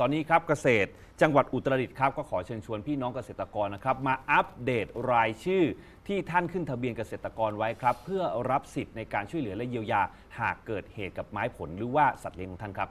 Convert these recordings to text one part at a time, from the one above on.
ตอนนี้ครับเกษตร จังหวัดอุตรดิตถ์ครับก็ขอเชิญชวนพี่น้องเกษตรกรนะครับมาอัปเดตรายชื่อ ที่ท่านขึ้นทะเบียนเกษตรกรไว้ครับ เพื่อรับสิทธิ์ในการช่วยเหลือและเยียวยา หากเกิดเหตุกับไม้ผลหรือว่าสัตว์เลี้ยงของท่านครับ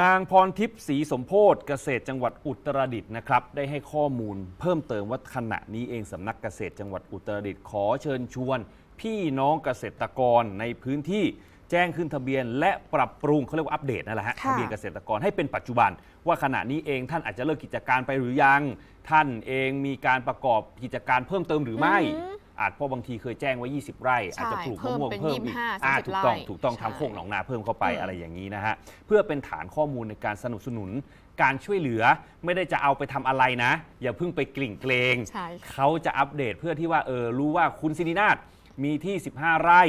นางพรทิพย์ศรีสมโพธเกษตรจังหวัดอุตรดิตถ์นะครับได้ให้ข้อมูลเพิ่มเติมว่าขณะนี้เองสำนักเกษตรจังหวัดอุตรดิตถ์ขอเชิญชวน พี่น้องเกษตรกรในพื้นที่ แจ้งขึ้นทะเบียน และปรับปรุงเขาเรียกว่าอัปเดตนั่นแหละฮะค่ะ ทะเบียนเกษตรกรให้เป็นปัจจุบัน ว่าขณะนี้เองท่านอาจจะเลิกกิจการไปหรือยัง ท่านเองมีการประกอบกิจการเพิ่มเติมหรือไม่อืมอาจเพราะบางทีเคยแจ้งไว้ 20 ไร่อาจจะปลูกมะม่วงเพิ่เพิ่มมเป็นอีก25อ่า30ถูกต้องไร่ถูกต้องใช่ ทำโคกหนองนาเพิ่มเข้าไปอืมอะไรอย่างนี้นะฮะเพื่อเป็นฐานข้อมูลในการสนับสนุน การช่วยเหลือไม่ได้จะเอาไปทำอะไรนะ อย่าเพิ่งไปกลิ่งเกรง ใช่ค่ะเขาจะอัปเดตเพื่อที่ว่าเออรู้ว่าคุณสินินาถมีที่ 15 ไร่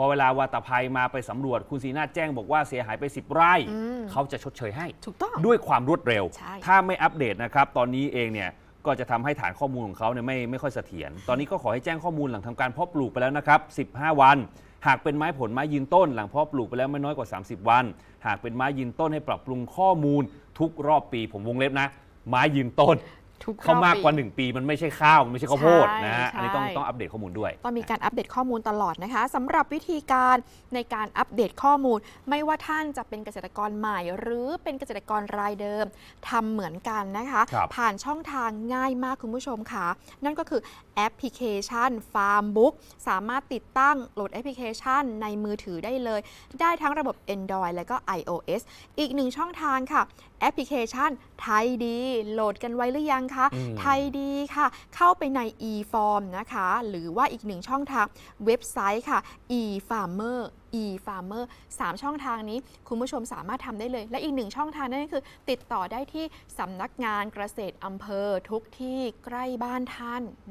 พอเวลาวาตภัยมาไปสำรวจคุณสินินาถแจ้งบอกว่าเสียหายไป 10 ไร่อืมเขาจะชดเชยให้ ถูกต้อง ด้วยความรวดเร็วใช่ถ้าไม่อัปเดตนะครับ ตอนนี้เองเนี่ยก็จะทำให้ฐานข้อมูลของเขาเนี่ยไม่ไม่ค่อยเสถียร ตอนนี้ก็ขอให้แจ้งข้อมูลหลังทำการเพาะปลูกไปแล้วนะครับ 15 วัน หากเป็นไม้ผลไม้ยืนต้น หลังเพาะปลูกไปแล้วไม่น้อยกว่า 30 วัน หากเป็นไม้ยืนต้นให้ปรับปรุงข้อมูลทุกรอบปี ผมวงเล็บนะ ไม้ยืนต้น ทุกเขามากกว่ารอบ1ปีมันไม่ใช่ข้าว มันไม่ใช่ข้าวโพดใช่นะฮะใช่ อันนี้ต้องต้องอัปเดตข้อมูลด้วยต้องมีการอัปเดตข้อมูลตลอดนะคะสำหรับวิธีการในการอัปเดตข้อมูล ไม่ว่าท่านจะเป็นเกษตรกรใหม่ หรือเป็นเกษตรกรรายเดิมทำเหมือนกันนะคะ ครับ ผ่านช่องทางง่ายมากคุณผู้ชมค่ะ นั่นก็คือแอปพลิเคชัน Farmbook สามารถติดตั้งโหลดแอปพลิเคชันในมือถือได้เลย ได้ทั้งระบบ Android และก็ iOS อีกหนึ่งช่องทางค่ะ แอปพลิเคชันไทยดี โหลดกันไว้หรือยังคะอืมไทยดีค่ะ เข้าไปใน e-form นะคะ หรือว่าอีกหนึ่งช่องทางเว็บไซต์ค่ะ e-farmer e-farmer สามช่องทางนี้ คุณผู้ชมสามารถทำได้เลย และอีกหนึ่งช่องทางนั่นก็คือ ติดต่อได้ที่สำนักงานเกษตรอำเภอทุกที่ใกล้บ้านท่าน